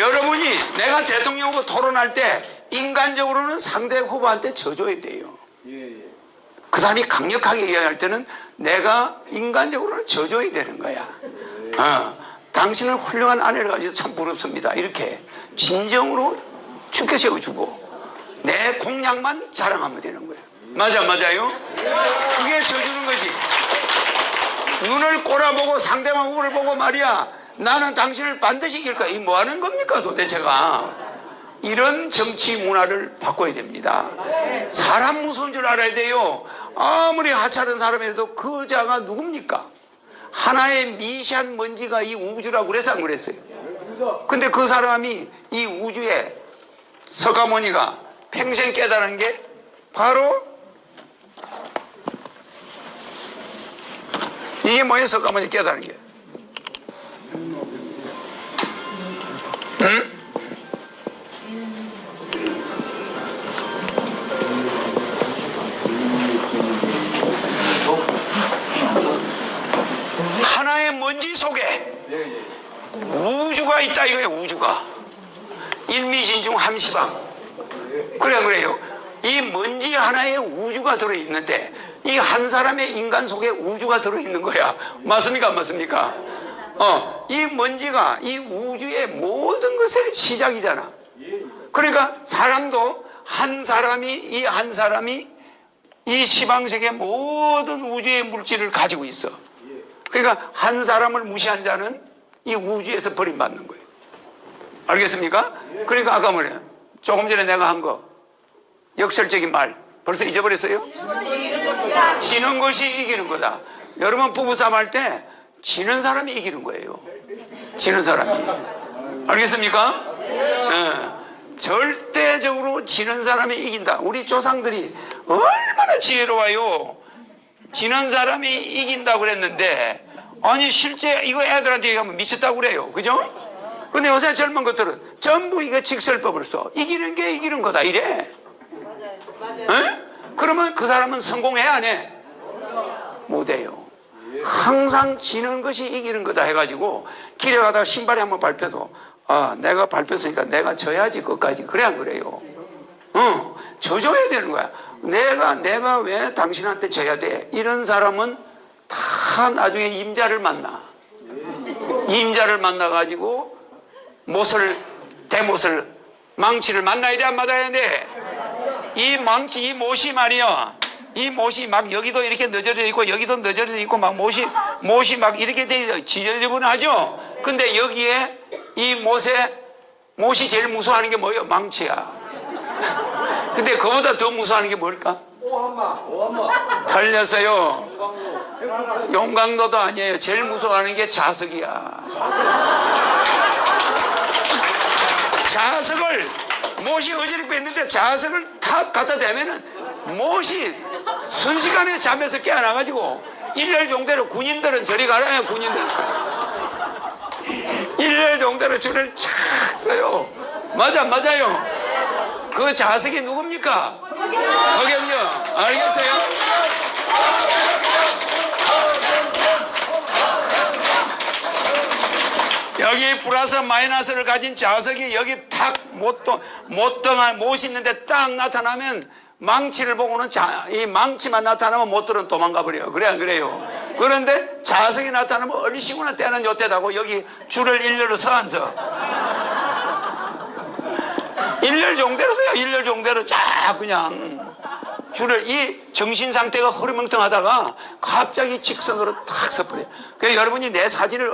여러분이 내가 대통령 후보 토론할 때 인간적으로는 상대 후보한테 져줘야 돼요. 그 사람이 강력하게 이야기할 때는 내가 인간적으로는 져줘야 되는 거야. 어, 당신은 훌륭한 아내를 가지고 참 부럽습니다. 이렇게 진정으로 축켜 세워주고 내 공약만 자랑하면 되는 거예요. 맞아, 맞아요? 그게 져주는 거지. 눈을 꼬라보고 상대방 후보를 보고 말이야. 나는 당신을 반드시 이길 거야. 이 뭐 하는 겁니까 도대체가. 이런 정치 문화를 바꿔야 됩니다. 사람 무서운 줄 알아야 돼요. 아무리 하찮은 사람이라도 그 자가 누굽니까? 하나의 미시한 먼지가 이 우주라고 그래서 안 그랬어요. 근데 그 사람이 이 우주에 서가모니가 평생 깨달은 게 바로 이게 뭐예요 서가모니 깨달은 게 하나의 먼지 속에 우주가 있다 이거예요 우주가. 일미신중 함시방. 그래 그래요. 이 먼지 하나에 우주가 들어있는데 이 한 사람의 인간 속에 우주가 들어있는 거야. 맞습니까 안 맞습니까 어, 이 먼지가 이 우주의 모든 것의 시작이잖아 그러니까 사람도 한 사람이 이 한 사람이 이 시방sek의 모든 우주의 물질을 가지고 있어 그러니까 한 사람을 무시한 자는 이 우주에서 버림받는 거예요. 알겠습니까? 그러니까 아까 뭐냐 조금 전에 내가 한 거 역설적인 말 벌써 잊어버렸어요? 지는 것이 이기는 거다. 여러분 부부싸움 할 때 지는 사람이 이기는 거예요. 지는 사람이. 알겠습니까? 예. 절대적으로 지는 사람이 이긴다. 우리 조상들이 얼마나 지혜로워요. 지는 사람이 이긴다고 그랬는데 아니 실제 이거 애들한테 얘기하면 미쳤다고 그래요 그죠? 근데 요새 젊은 것들은 전부 이거 직설법을 써 이기는 게 이기는 거다 이래 응? 그러면 그 사람은 성공해 안 해? 못해요 항상 지는 것이 이기는 거다 해가지고 길에 가다가 신발에 한번 밟혀도 아 내가 밟혔으니까 내가 져야지 끝까지 그래 안 그래요 어, 져줘야 되는 거야. 내가, 내가 왜 당신한테 져야 돼? 이런 사람은 다 나중에 임자를 만나. 임자를 만나가지고 못을, 대못을, 망치를 만나야 돼, 안 만나야 돼? 이 망치, 이 못이 말이야. 이 못이 막 여기도 이렇게 늦어져 있고 여기도 늦어져 있고 막 못이, 못이 막 이렇게 돼 지저분하죠? 근데 여기에 이 못에, 못이 제일 무서워하는 게 뭐예요? 망치야. 근데 그보다 더 무서워하는 게 뭘까? 틀렸어요. 용광로도 아니에요. 제일 무서워하는 게 자석이야. 자석을 못이 어지럽게 했는데 자석을 탁 갖다 대면은 못이 순식간에 잠에서 깨어나가지고 일렬 종대로 군인들은 저리 가라요 군인들. 일렬 종대로 줄을 착 써요. 맞아 맞아요. 그 자석이 누굽니까? 허경영. 알겠어요? 여기 플러스 마이너스를 가진 자석이 여기 탁 못동 못덩한 못이 있는데 딱 나타나면 망치를 보고는 자, 이 망치만 나타나면 못 들은 도망가 버려요. 그래 안 그래요? 그런데 자석이 나타나면 얼씨구나 때는 요때다고 여기 줄을 일렬로 서 앉아. 일렬 종대로 서요. 일렬 종대로 쫙 그냥 줄을 이 정신 상태가 허리멍텅 하다가 갑자기 직선으로 탁 서버려. 그래서 여러분이 내 사진을